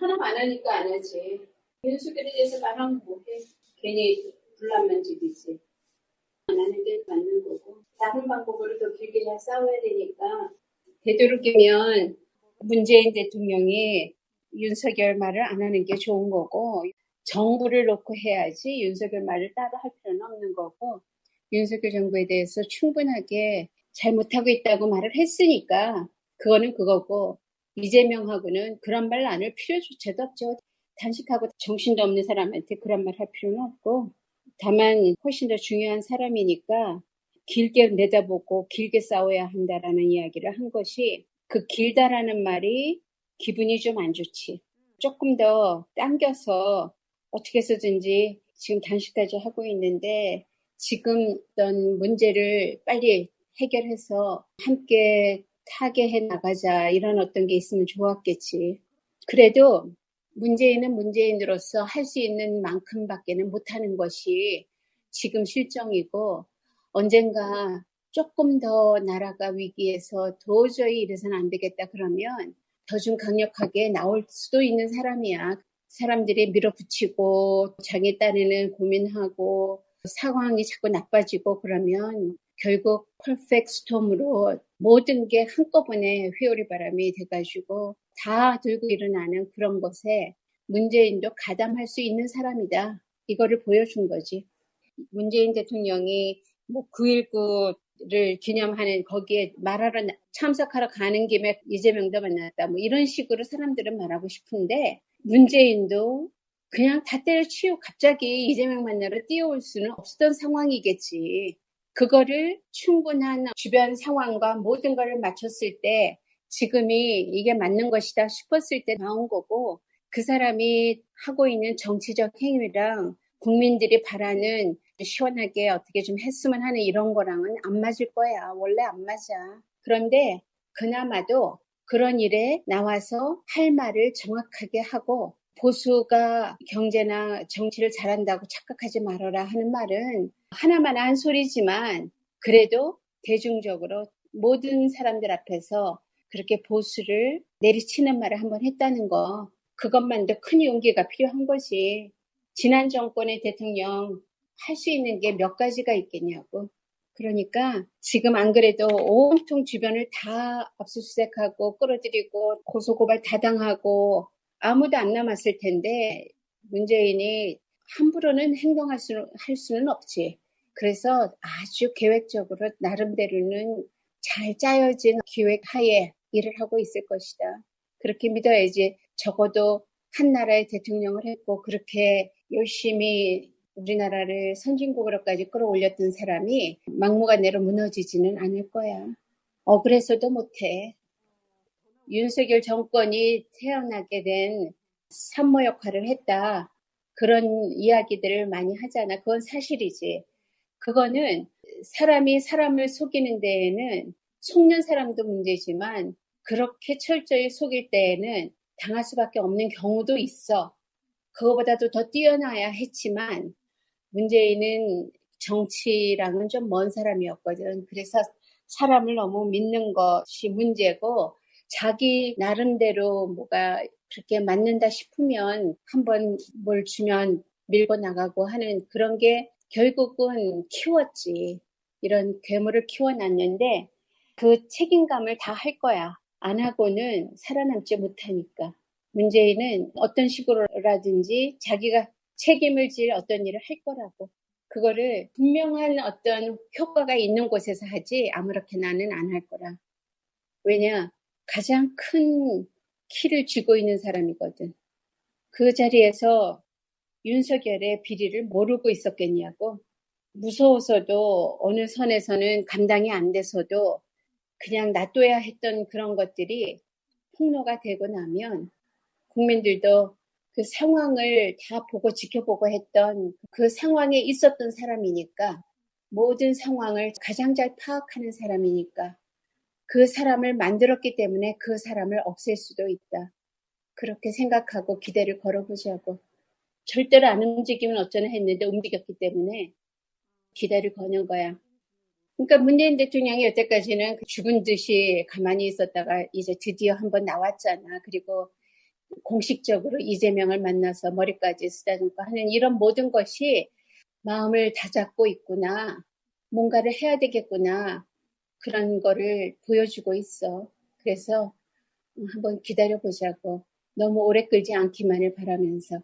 하나 안 하니까 안 하지. 윤석열에 대해서 말하면 뭐해. 괜히 불난만 집이지. 안 하는 게 맞는 거고. 다른 방법으로 더 길게 잘 싸워야 되니까. 되도록이면 문재인 대통령이 윤석열 말을 안 하는 게 좋은 거고 정부를 놓고 해야지 윤석열 말을 따로 할 필요는 없는 거고 윤석열 정부에 대해서 충분하게 잘못하고 있다고 말을 했으니까 그거는 그거고 이재명하고는 그런 말 나눌 필요조차도 없죠. 단식하고 정신도 없는 사람한테 그런 말 할 필요는 없고 다만 훨씬 더 중요한 사람이니까 길게 내다보고 길게 싸워야 한다라는 이야기를 한 것이 그 길다라는 말이 기분이 좀 안 좋지. 조금 더 당겨서 어떻게 해서든지 지금 단식까지 하고 있는데 지금 어떤 문제를 빨리 해결해서 함께 타개해 나가자 이런 어떤 게 있으면 좋았겠지. 그래도 문재인은 문재인으로서 할 수 있는 만큼밖에는 못하는 것이 지금 실정이고 언젠가 조금 더 나라가 위기에서 도저히 이래서는 안 되겠다 그러면 더 좀 강력하게 나올 수도 있는 사람이야. 사람들이 밀어붙이고 자기 딴에는 고민하고 상황이 자꾸 나빠지고 그러면 결국 퍼펙트 스톰으로 모든 게 한꺼번에 회오리 바람이 돼가지고 다 들고 일어나는 그런 것에 문재인도 가담할 수 있는 사람이다. 이거를 보여준 거지. 문재인 대통령이 뭐 9.19를 기념하는 거기에 말하러 참석하러 가는 김에 이재명도 만났다. 뭐 이런 식으로 사람들은 말하고 싶은데 문재인도 그냥 다 때려치우고 갑자기 이재명 만나러 뛰어올 수는 없었던 상황이겠지. 그거를 충분한 주변 상황과 모든 것을 맞췄을 때 지금이 이게 맞는 것이다 싶었을 때 나온 거고 그 사람이 하고 있는 정치적 행위랑 국민들이 바라는 시원하게 어떻게 좀 했으면 하는 이런 거랑은 안 맞을 거야. 원래 안 맞아. 그런데 그나마도 그런 일에 나와서 할 말을 정확하게 하고 보수가 경제나 정치를 잘한다고 착각하지 말아라 하는 말은 하나만 한 소리지만 그래도 대중적으로 모든 사람들 앞에서 그렇게 보수를 내리치는 말을 한번 했다는 거 그것만도 큰 용기가 필요한 거지. 지난 정권의 대통령 할 수 있는 게 몇 가지가 있겠냐고. 그러니까 지금 안 그래도 온통 주변을 다 압수수색하고 끌어들이고 고소고발 다 당하고 아무도 안 남았을 텐데 문재인이 함부로는 행동할 수는, 할 수는 없지. 그래서 아주 계획적으로 나름대로는 잘 짜여진 기획 하에 일을 하고 있을 것이다. 그렇게 믿어야지 적어도 한 나라의 대통령을 했고 그렇게 열심히 우리나라를 선진국으로까지 끌어올렸던 사람이 막무가내로 무너지지는 않을 거야. 억울해서도 못해. 윤석열 정권이 태어나게 된 산모 역할을 했다. 그런 이야기들을 많이 하잖아. 그건 사실이지. 그거는 사람이 사람을 속이는 데에는 속는 사람도 문제지만 그렇게 철저히 속일 때에는 당할 수밖에 없는 경우도 있어. 그거보다도 더 뛰어나야 했지만 문재인은 정치랑은 좀 먼 사람이었거든. 그래서 사람을 너무 믿는 것이 문제고 자기 나름대로 뭐가 그렇게 맞는다 싶으면 한번 뭘 주면 밀고 나가고 하는 그런 게 결국은 키웠지. 이런 괴물을 키워놨는데 그 책임감을 다 할 거야. 안 하고는 살아남지 못하니까. 문재인은 어떤 식으로라든지 자기가 책임을 질 어떤 일을 할 거라고. 그거를 분명한 어떤 효과가 있는 곳에서 하지 아무렇게나는 안 할 거라. 왜냐? 가장 큰 키를 쥐고 있는 사람이거든. 그 자리에서 윤석열의 비리를 모르고 있었겠냐고. 무서워서도 어느 선에서는 감당이 안 돼서도 그냥 놔둬야 했던 그런 것들이 폭로가 되고 나면 국민들도 그 상황을 다 보고 지켜보고 했던 그 상황에 있었던 사람이니까 모든 상황을 가장 잘 파악하는 사람이니까 그 사람을 만들었기 때문에 그 사람을 없앨 수도 있다. 그렇게 생각하고 기대를 걸어보자고. 절대로 안 움직이면 어쩌나 했는데 움직였기 때문에 기대를 거는 거야. 그러니까 문재인 대통령이 여태까지는 그 죽은 듯이 가만히 있었다가 이제 드디어 한번 나왔잖아. 그리고 공식적으로 이재명을 만나서 머리까지 쓰다듬고 하는 이런 모든 것이 마음을 다잡고 있구나. 뭔가를 해야 되겠구나. 그런 거를 보여주고 있어. 그래서 한번 기다려 보자고. 너무 오래 끌지 않기만을 바라면서